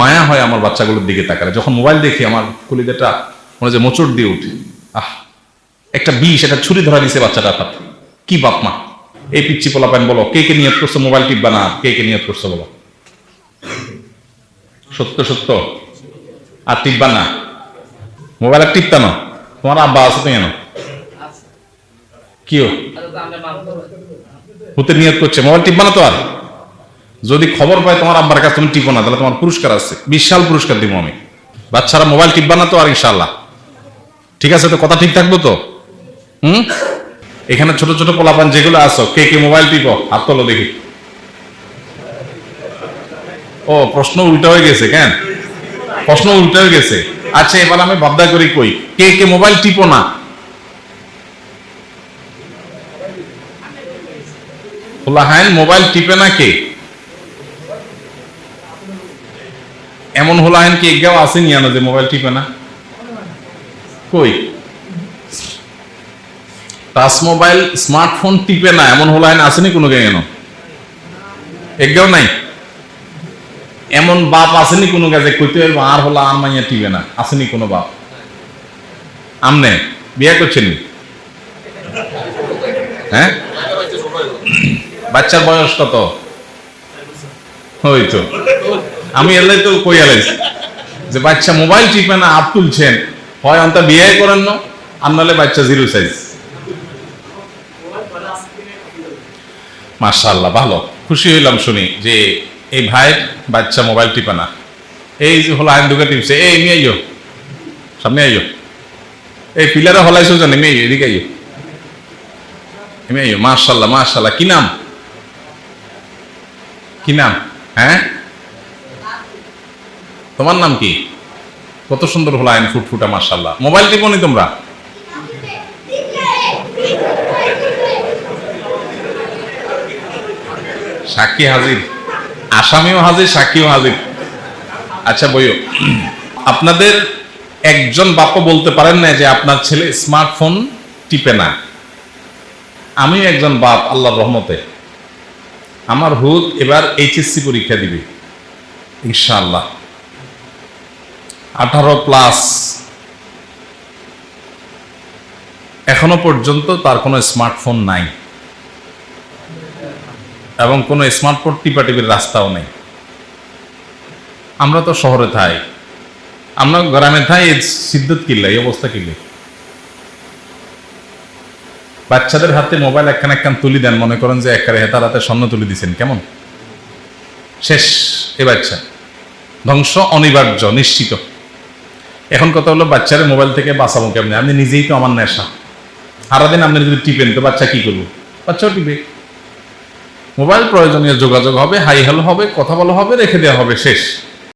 মায়া হয় আমার বাচ্চাগুলোর দিকে তাকালে। যখন মোবাইল দেখি আমার কলিজাটা মনে যে মোচড় দিয়ে উঠে। আহ একটা বিষ একটা ছুরি ধরা দিছে বাচ্চাটা হাত কি বাপ মা। এই পিচ্ছি পোলাপান বলো কে কে নিয়ত করছ মোবাইল টিপবা না কে কে নিয়ত করছ বলো। সত্য সত্য। আর টিপবা না মোবাইল আর টিপতা না তোমার আব্বা আছে তো কেন? কিও? হতে নিয়ত করছে। মোবাইল টিপবা না তো আর? যদি খবর পায় তোমার আব্বার কাছে, তুমি টিপো না, তাহলে তোমার পুরস্কার আছে। বিশাল পুরস্কার দিব আমি। বাচ্চারা মোবাইল টিপবা না তো আর ইনশাল্লাহ ঠিক আছে তো, কথা ঠিক থাকব তো? হুম? এখানে ছোট ছোট পোলাপান যেগুলো আসো কে কে মোবাইল টিপো? হাত তোলো দেখি। ও, প্রশ্ন উল্টা হয়ে গেছে কেন? প্রশ্ন উল্টা হয়ে গেছে। আচ্ছা এবার আমি ভাবনা করি কই, কে কে মোবাইল টিপো না? মোবাইল টিপে না কে? হোলাহাইন কি এগাও আসেনি আনা যে মোবাইল টিপে না? কই? টাচ মোবাইল স্মার্টফোন টিপে না, এমন হোলাহাইন আসেনি কোনো কেন এগাও নাই? এমন বাপ আসেনি কোনো কাজে কইতে পারব, আর হলো আর মাইয়া টিবে না। আসেনি কোনো বাপ? আমনে, বিয়ে করছেন হ্যাঁ? বাচ্চার বয়স কত? ওই তো আমি এলাই তো কই এলাইছি যে? বাচ্চা মোবাইল টিপে না আপ তুলছেন, হয় অন্ত বিয়ে করেন না, আর নাহলে বাচ্চা জিরো সাইজ মার্শাল্লাহ ভালো। খুশি হইলাম শুনি যে এই ভাইয়ের বাচ্চা মোবাইল টিপে না। এই যে হলো আইন দুকে টিপছে, এই এমনি আইও সামনে আইও এই পিলারে হলাইছো জানি আইও এদিকে আইও এমনি আইও মার্শাল্লাহ মার্শাল্লাহ কি নাম? কি নাম? হ্যাঁ? তোমার নাম কি? কত সুন্দর হলো আইন ফুটফুটা মার্শাল্লাহ মোবাইল টিপনি তোমরা। সাক্ষী হাজির। আসামিও হাজির, সাক্ষীও হাজির। আচ্ছা বইও। আপনাদের একজন বাপ্পা বলতে পারেন না যে আপনার ছেলে স্মার্টফোন টিপে না। আমিও একজন বাপ, আল্লাহর রহমতে। আমার হুদ এবার এইচএসসি পরীক্ষা দিবে। ইনশাআল্লাহ। আঠারো প্লাস। এখনও পর্যন্ত তার কোনো স্মার্টফোন নাই। এবং কোনো স্মার্টফোন টিপা টিপাটিপির রাস্তাও নেই। আমরা তো শহরে থাই। আমরা গ্রামে থাই, এই সিদ্ধত কিল্লা, এই অবস্থা কিল্লে। বাচ্চাদের হাতে মোবাইল একখান একখান তুলি দেন, মনে করেন যে একবারে হেতার হাতে স্বর্ণ তুলি দিচ্ছেন কেমন? শেষ, এ বাচ্চা। ধ্বংস অনিবার্য, নিশ্চিত। এখন কথা হলো বাচ্চারা মোবাইল থেকে বাঁচাবো কেমনি? আপনি নিজেই তো আমার নেশা। সারাদিন আপনি যদি টিপেন, তো বাচ্চা কি করব? বাচ্চাও টিপে। মোবাইল প্রয়োজনীয় যোগাযোগ হবে হাই হ্যালো হবে, কথা বলা হবে, রেখে দেওয়া হবে, শেষ।